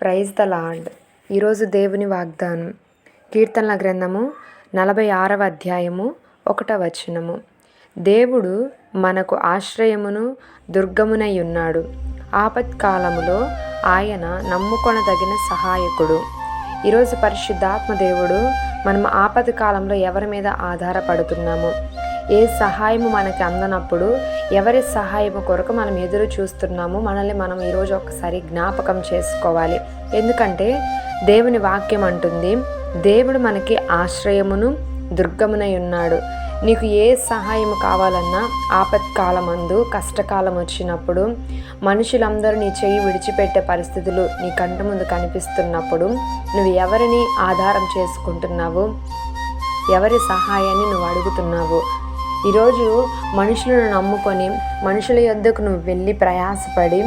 Praise the lord. ఈరోజు దేవుని వాగ్దానం. కీర్తనల గ్రంథము నలభై ఆరవ అధ్యాయము ఒకట వచనము. దేవుడు మనకు ఆశ్రయమును దుర్గమునై ఉన్నాడు. ఆపత్కాలములో ఆయన నమ్ముకొనదగిన సహాయకుడు. ఈరోజు పరిశుద్ధాత్మ దేవుడు మనం ఆపద కాలంలో ఎవరి మీద ఆధారపడుతున్నాము? ఏ సహాయము మనకి అందనప్పుడు ఎవరి సహాయము కొరకు మనం ఎదురు చూస్తున్నాము మనల్ని మనం ఈరోజు ఒకసారి జ్ఞాపకం చేసుకోవాలి. ఎందుకంటే దేవుని వాక్యం అంటుంది దేవుడు మనకి ఆశ్రయమును దుర్గమునై ఉన్నాడు. నీకు ఏ సహాయం కావాలన్నా ఆపత్కాలమందు కష్టకాలం వచ్చినప్పుడు మనుషులందరూ నీ చెయ్యి విడిచిపెట్టే పరిస్థితులు నీ కంట ముందు కనిపిస్తున్నప్పుడు నువ్వు ఎవరిని ఆధారం చేసుకుంటున్నావు? ఎవరి సహాయాన్ని నువ్వు అడుగుతున్నావు? ఈరోజు మనుషులను నమ్ముకొని మనుషుల యొద్దకు నువ్వు వెళ్ళి ప్రయాసపడి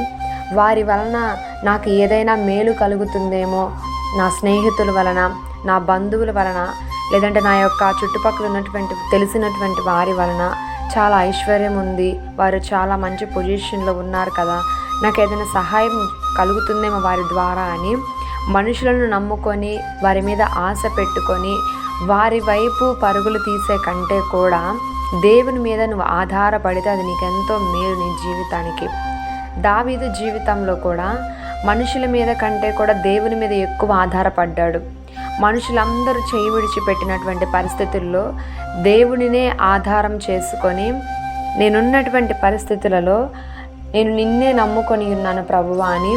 వారి వలన నాకు ఏదైనా మేలు కలుగుతుందేమో నా స్నేహితుల వలన నా బంధువుల వలన లేదంటే నా యొక్క చుట్టుపక్కల ఉన్నటువంటి తెలిసినటువంటి వారి వలన చాలా ఐశ్వర్యం ఉంది. వారు చాలా మంచి పొజిషన్లో ఉన్నారు కదా. నాకు ఏదైనా సహాయం కలుగుతుందేమో వారి ద్వారా అని మనుషులను నమ్ముకొని వారి మీద ఆశ పెట్టుకొని వారి వైపు పరుగులు తీసే కంటే కూడా దేవుని మీద నువ్వు ఆధారపడితే అది నీకెంతో మేలు నీ జీవితానికి. దావీదు జీవితంలో కూడా మనుషుల మీద కంటే కూడా దేవుని మీద ఎక్కువ ఆధారపడ్డాడు. మనుషులందరూ చేయి విడిచిపెట్టినటువంటి పరిస్థితుల్లో దేవునినే ఆధారం చేసుకొని నేనున్నటువంటి పరిస్థితులలో నేను నిన్నే నమ్ముకొని ఉన్నాను ప్రభువా అని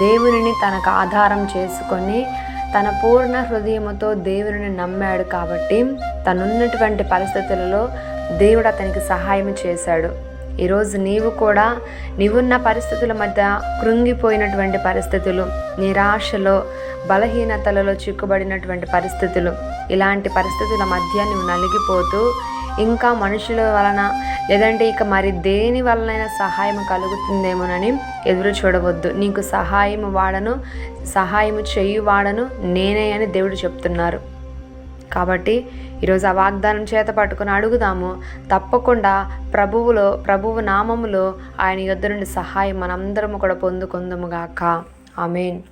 దేవునిని తనకు ఆధారం చేసుకొని తన పూర్ణ హృదయముతో దేవుని నమ్మాడు కాబట్టి తనున్నటువంటి పరిస్థితులలో దేవుడు అతనికి సహాయం చేశాడు. ఈరోజు నీవు కూడా నీవున్న పరిస్థితుల మధ్య కృంగిపోయినటువంటి పరిస్థితులు నిరాశలో బలహీనతలలో చిక్కుబడినటువంటి పరిస్థితులు ఇలాంటి పరిస్థితుల మధ్య నువ్వు నలిగిపోతూ ఇంకా మనుషుల వలన లేదంటే ఇక మరి దేని వలనైనా సహాయం కలుగుతుందేమోనని ఎదురు చూడవద్దు. నీకు సహాయం వాడను సహాయం చేయు వాడను నేనే అని దేవుడు చెప్తున్నారు. కాబట్టి ఈరోజు ఆ వాగ్దానం చేత పట్టుకుని అడుగుదాము. తప్పకుండా ప్రభువులో ప్రభువు నామములో ఆయన యొద్ద నుండి సహాయం మనందరము కూడా పొందుకుందాముగాక ఆమెన్.